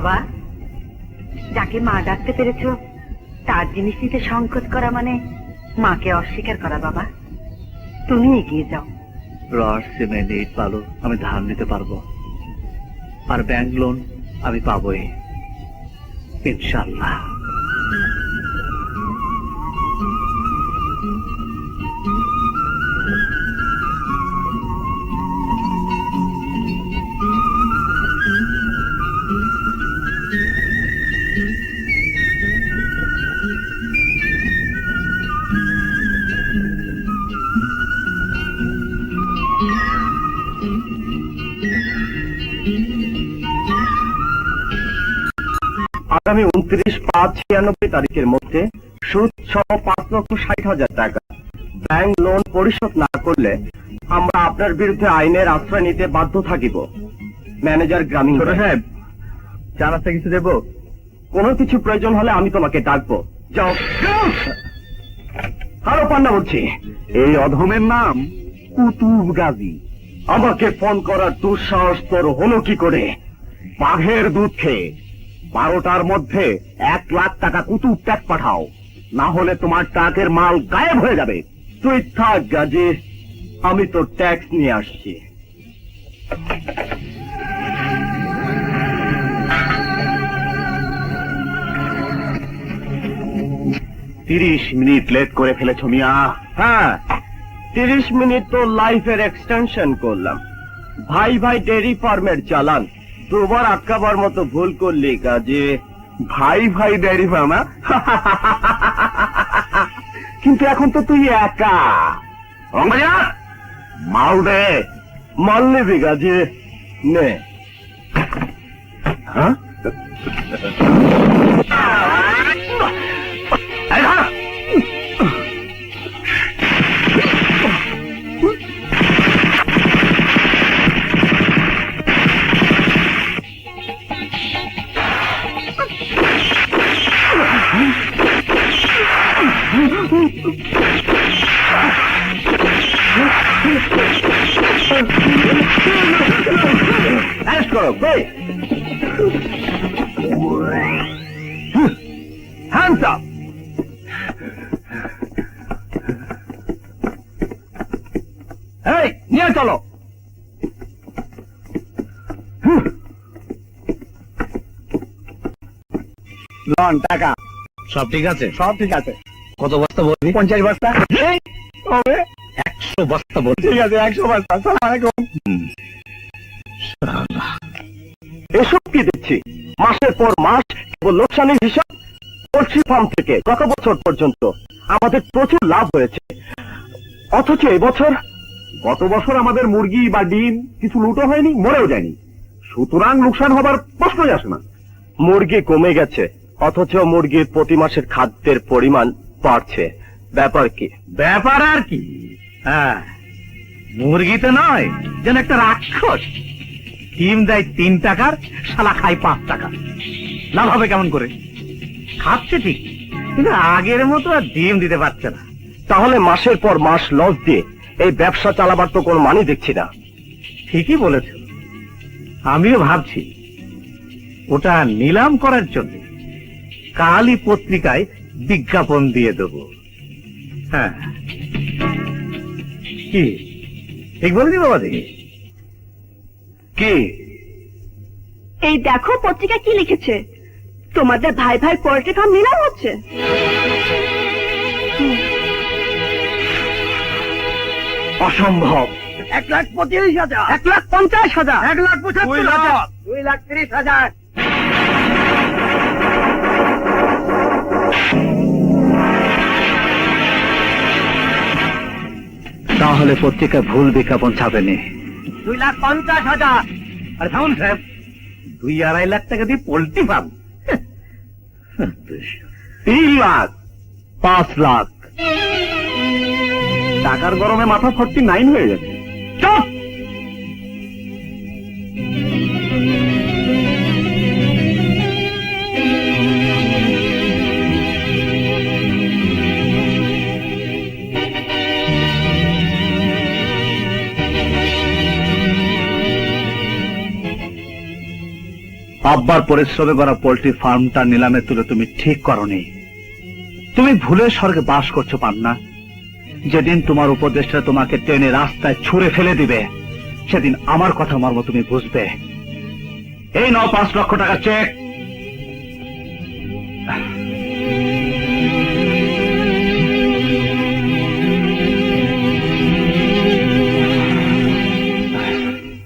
বাবা। যাকে মা ডাকতে পেরেছ, তার জিনিস নিতে সংকোচ করা মানে মাকে অস্বীকার করা বাবা। তুমি এগিয়ে যাও। রড সিমেন্ট আমি ধার নিতে পারব। আর ব্যাংক লোন আমি পাবো ইনশাল্লাহ আগামী উনত্রিশ পাঁচ ছিয়ানব্বই তারিখের মধ্যে সুদ সহ পাঁচ লক্ষ ষাট হাজার টাকা ব্যাংক লোন পরিশোধ না করলে আমরা আপনার বিরুদ্ধে আইনের আশ্রয় নিতে বাধ্য থাকিব। ম্যানেজার গ্রামীণ। সাহেব চা নাস্তা কিছু দেবো? কোনো কিছু প্রয়োজন হলে আমি তোমাকে ডাকবো। যাও। হ্যালো পান্না বলছি। এই অধমের নাম কুতুব গাজী। আমাকে ফোন করার দুঃসাহস তোর হলো কি করে? বাঘের দুধ খেয়ে বারোটার মধ্যে এক লাখ টাকা কুতুব ট্যাগ পাঠাও। না হলে তোমার ট্রাকের মাল গায়েব হয়ে যাবে। তুই থাক, গাজী। আমি তো ট্যাক্স নিয়ে আসছি। তিরিশ মিনিট লেট করে ফেলেছ মিয়া। হ্যাঁ। তিরিশ মিনিট তো লাইফের এক্সটেনশন করলাম। ভাই ভাই ডেরি ফার্মের চালান। দুবার আটকাবার মতো ভুল করলি, কাজে। ভাই ভাই ডেয়ারি ফার্ম? কিন্তু এখন তো তুই একা। রঙ্গজা মাল দে। মাল নিবি গাজে নে। হ্যাঁ? অ্যারেস্ট করো বে হ্যান্ডস আপ এই নিয়ে চলো। লন টাকা। সব ঠিক আছে? সব ঠিক আছে। কত বস্তা বলবি? পঞ্চাশ বস্তা। হবে একশো বস্তা বলবি? ঠিক আছে একশো বস্তা। আসসালামু আলাইকুম এসব কি দেখছি? মাসের পর মাস কেবল লোকসানের হিসাব? পোল্ট্রি ফার্ম থেকে গত বছর পর্যন্ত আমাদের প্রচুর লাভ হয়েছে। অথচ এবছর গত বছর আমাদের মুরগি বা ডিম কিছু লুটো হয়নি, মরেও যায়নি। সুতরাং লোকসান হবার প্রশ্নই আসে না। মুরগি কমে গেছে, অথচ মুরগির প্রতি মাসের খাদ্যের পরিমাণ বাড়ছে। ব্যাপার কি? ব্যাপার আর কি? হ্যাঁ মুরগিতে নয়, যেন একটা রাক্ষস। ডিম দেয় তিন টাকার শালা খায় পাঁচ টাকা লাভ হবে কেমন করে? খাচ্ছে ঠিক কিন্তু আগের মতো আর ডিম দিতে পারছে না। তাহলে মাসের পর মাস লস দিয়ে এই ব্যবসা চালাবার তো কোনো মানি দেখছি না। ঠিকই বলেছ। আমিও ভাবছি ওটা নিলাম করার জন্য কালই পত্রিকায় বিজ্ঞাপন দিয়ে দেব। হ্যাঁ। কি? ঠিক বলেছি বাবা দেখি। কি? এই দেখো পত্রিকা কি লিখেছে। তোমাদের ভাই ভাই পোল্ট্রি ফার্ম নিলাম হচ্ছে। অসম্ভব। এক লাখ পঁচিশ হাজার। এক লাখ পঞ্চাশ হাজার। এক লাখ পঁচাত্তর হাজার। দুই লাখ তিরিশ হাজার। তাহলে পত্রিকা ভুল বিজ্ঞাপন ছাপেনি। দুই লাখ পঞ্চাশ হাজার। আর থামুন সাহেব দুই আড়াই লাখ টাকা দিয়ে পোল্ট্রি ফার্ম। তিন লাখ, পাঁচ লাখ। টাকার গরমে মাথা ফর্টি নাইন হয়ে যাবে চুপ! আব্বার পরিশ্রমে করা পোল্ট্রি ফার্মটা নিলামে তুলে তুমি ঠিক করনি। তুমি ভুলে স্বর্গে বাস করছ, পান্না। যেদিন তোমার উপদেষ্টা তোমাকে টেনে রাস্তায় ছুড়ে ফেলে দিবে, সেদিন আমার কথা মর্ম তুমি বুঝবে। এই ন পাঁচ লক্ষ টাকা চেক